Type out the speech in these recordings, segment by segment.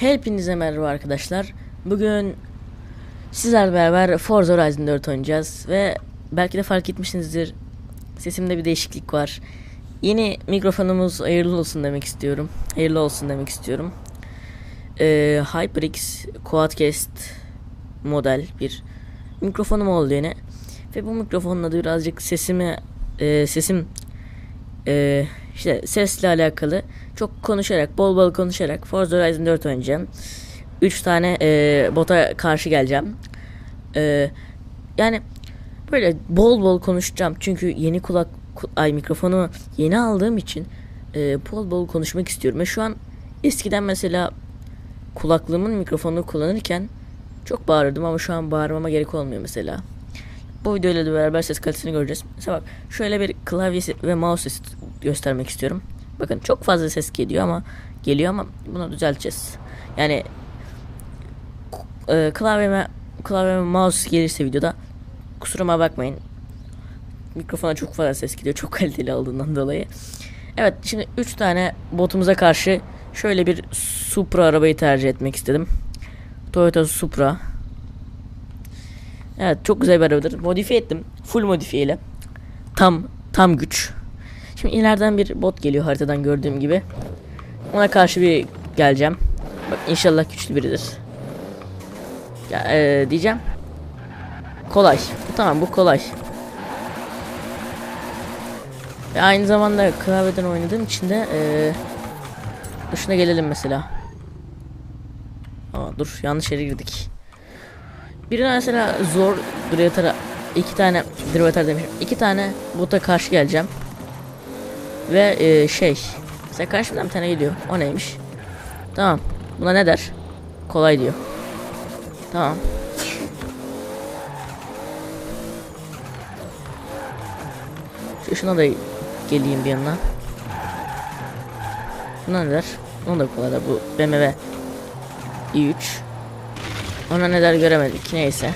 Hepinize merhaba arkadaşlar. Bugün sizlerle beraber Forza Horizon 4 oynayacağız ve belki de fark etmişsinizdir. Sesimde bir değişiklik var. Yeni mikrofonumuz hayırlı olsun demek istiyorum. Hayırlı olsun demek istiyorum. Ee, HyperX Quadcast model bir mikrofonum oldu yine. Ve bu mikrofonun adı birazcık sesimi e, sesim e, işte sesle alakalı çok konuşarak bol bol konuşarak Forza Horizon 4 oynayacağım. 3 tane e, bota karşı geleceğim. E, yani böyle bol bol konuşacağım çünkü yeni kulak ay mikrofonu yeni aldığım için e, bol bol konuşmak istiyorum. Ve şu an eskiden mesela kulaklığımın mikrofonu kullanırken çok bağırırdım ama şu an bağırmama gerek olmuyor mesela. Bu videoyla da beraber ses kalitesini göreceğiz. Mesela bak şöyle bir klavyesi ve mouse sesi göstermek istiyorum. Bakın çok fazla ses geliyor ama geliyor ama bunu düzelteceğiz. Yani e, klavyeme klavyeme mouse gelirse videoda kusuruma bakmayın. Mikrofona çok fazla ses gidiyor. Çok kaliteli olduğundan dolayı. Evet şimdi 3 tane botumuza karşı şöyle bir Supra arabayı tercih etmek istedim. Toyota Supra. Evet çok güzel bir arabadır. Modifiye ettim. Full modifiye ile. Tam tam güç. Şimdi ileriden bir bot geliyor haritadan gördüğüm gibi. Ona karşı bir geleceğim. Bak inşallah güçlü biridir. Ya, e, diyeceğim. Kolay. Tamam bu kolay. Ve aynı zamanda klavyeden oynadığım için de e, dışına gelelim mesela. Aa, dur yanlış yere girdik. Birine mesela zor Drivatara iki tane Drivatar demişim. iki tane bota karşı geleceğim. Ve e, şey mesela karşımdan bir tane geliyor. O neymiş? Tamam. Buna ne der? Kolay diyor. Tamam. Şu şuna da geleyim bir yanına. Buna ne der? Onu da kolay da bu BMW i3. Ona ne der göremedik. Neyse.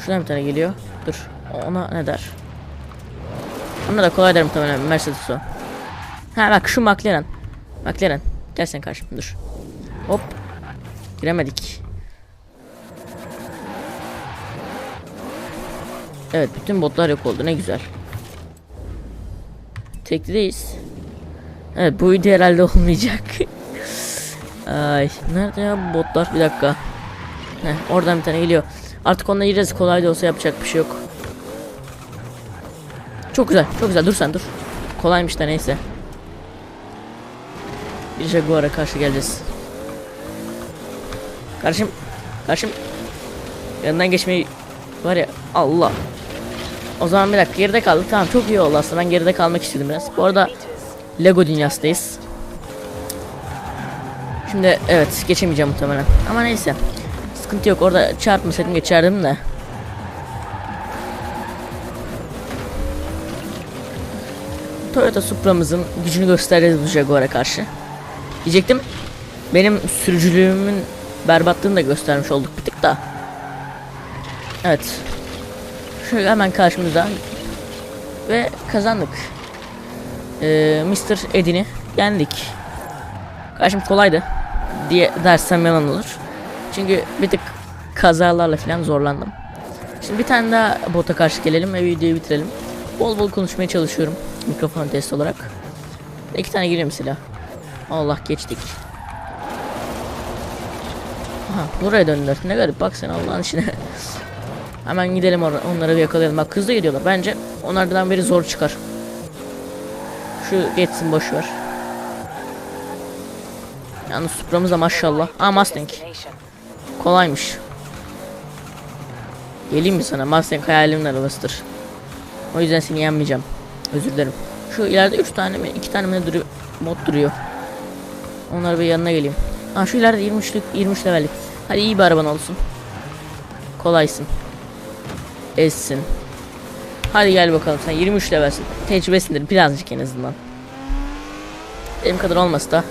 Şuradan bir tane geliyor. Dur. Ona ne der? Ona da kolay derim muhtemelen Mercedes o. Ha bak şu McLaren. McLaren. Gel sen karşıma dur. Hop. Giremedik. Evet bütün botlar yok oldu ne güzel. Teklideyiz. Evet bu video herhalde olmayacak. Ay nerede ya bu botlar bir dakika. Heh, oradan bir tane geliyor. Artık onunla gireceğiz kolay da olsa yapacak bir şey yok. Çok güzel çok güzel dur sen dur. Kolaymış da neyse. Bir Jaguar'a karşı geleceğiz. Karşım. Karşım. Yanından geçmeyi var ya Allah. O zaman bir dakika geride kaldık. Tamam çok iyi oldu aslında. Ben geride kalmak istedim biraz. Bu arada Lego dünyasındayız. Şimdi evet geçemeyeceğim muhtemelen. Ama neyse. Sıkıntı yok. Orada çarpmasaydım geçerdim de. Toyota Supra'mızın gücünü göstereceğiz bu Jaguar'a karşı. Diyecektim. Benim sürücülüğümün berbatlığını da göstermiş olduk bir tık da. Evet. Şöyle hemen karşımızda. Ve kazandık. Ee, Mr. Edin'i yendik. Karşım kolaydı diye dersem yalan olur. Çünkü bir tık kazalarla falan zorlandım. Şimdi bir tane daha bota karşı gelelim ve videoyu bitirelim. Bol bol konuşmaya çalışıyorum mikrofon test olarak. İki tane giriyor mesela. Allah geçtik. Aha buraya döndüler. Ne garip bak sen Allah'ın işine. Hemen gidelim or onları bir yakalayalım. Bak hızlı gidiyorlar. Bence onlardan biri zor çıkar. Şu geçsin boş ver. Yalnız Supra'mız da maşallah. Aa Mustang. Kolaymış. Geleyim mi sana? Mustang hayalimin arabasıdır. O yüzden seni yenmeyeceğim. Özür dilerim. Şu ileride 3 tane mi 2 tane mi duruyor, mod duruyor. Onları bir yanına geleyim. Ha şu ileride 23'lük 23 levellik. Hadi iyi bir araban olsun. Kolaysın. Ezsin. Hadi gel bakalım sen 23 levelsin. Tecrübesindir birazcık en azından. Benim kadar olmasa da.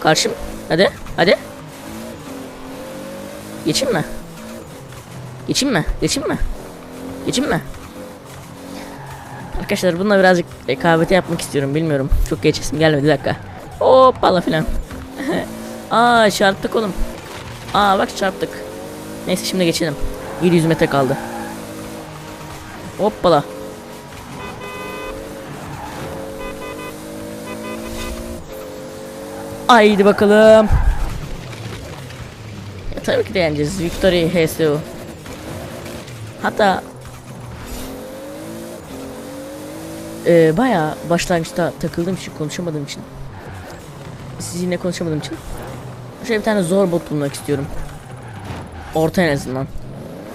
Karşım. Hadi. Hadi. Geçeyim mi? Geçeyim mi? Geçeyim mi? Geçeyim mi? Arkadaşlar bununla birazcık rekabeti yapmak istiyorum. Bilmiyorum. Çok geçesim gelmedi. Bir dakika. Hoppala filan. Aa çarptık oğlum. Aa bak çarptık. Neyse şimdi geçelim. 700 metre kaldı. Hoppala. Haydi bakalım. Ya, tabii ki de yeneceğiz. Victory HSU. Hatta e, bayağı başlangıçta takıldığım için konuşamadığım için sizinle konuşamadığım için şöyle bir tane zor bot bulmak istiyorum. Orta en azından.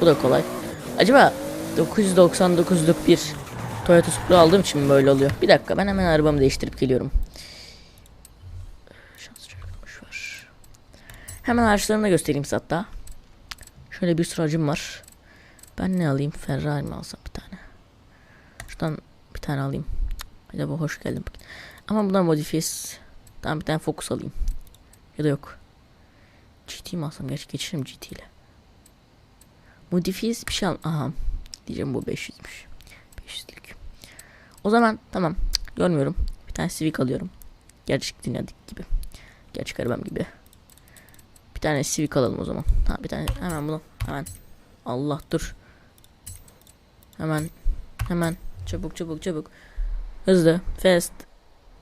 Bu da kolay. Acaba 999'luk bir Toyota Supra aldığım için mi böyle oluyor? Bir dakika ben hemen arabamı değiştirip geliyorum. Ver. Hemen araçlarını da göstereyim hatta. Şöyle bir sürü aracım var. Ben ne alayım? Ferrari mi alsam tane? Alayım. Bu hoş geldin. Ama bundan modifiyes. Tamam bir tane Focus alayım. Ya da yok. GT mi alsam? Gerçi geçirim GT ile. Modifiyes bir şey al. Aha. Diyeceğim bu 500'müş. 500'lük. O zaman tamam. Görmüyorum. Bir tane Civic alıyorum. Gerçek dünyadaki gibi. Gerçek arabam gibi. Bir tane Civic alalım o zaman. Ha bir tane hemen bunu hemen. Allah dur. Hemen hemen çabuk çabuk çabuk. Hızlı, fast.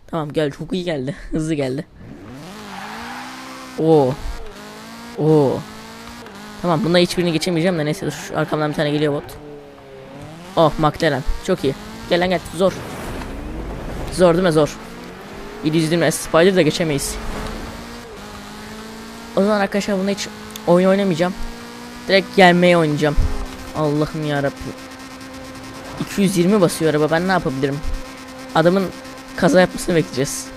Tamam gel çok iyi geldi. Hızlı geldi. Oo. Oo. Tamam bunda hiçbirini geçemeyeceğim de neyse şu arkamdan bir tane geliyor bot. Oh McLaren çok iyi. Gel lan gel zor. Zor değil mi zor. 720 Spider da geçemeyiz. O zaman arkadaşlar bunda hiç oyun oynamayacağım. Direkt gelmeye oynayacağım. Allah'ım ya 220 basıyor araba ben ne yapabilirim? Adamın kaza yapmasını bekleyeceğiz.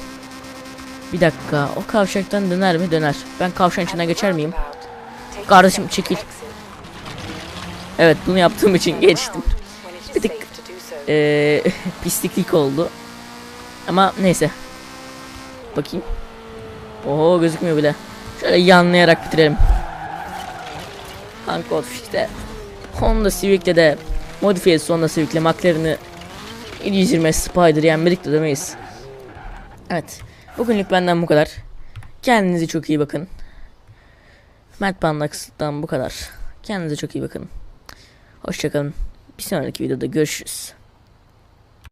Bir dakika o kavşaktan döner mi? Döner. Ben kavşağın içinden geçer miyim? Kardeşim, çekil. Evet bunu yaptığım için geçtim. Bir tık Ee, pisliklik oldu. Ama neyse. Bakayım. Oo gözükmüyor bile. Şöyle yanlayarak bitirelim. Kanka işte Honda Civic'le de modifiyesi Honda Civic'le McLaren'ı 720 Spider yenmedik de demeyiz. Evet. Bugünlük benden bu kadar. Kendinize çok iyi bakın. Mert Banlaks'tan bu kadar. Kendinize çok iyi bakın. Hoşçakalın. Bir sonraki videoda görüşürüz.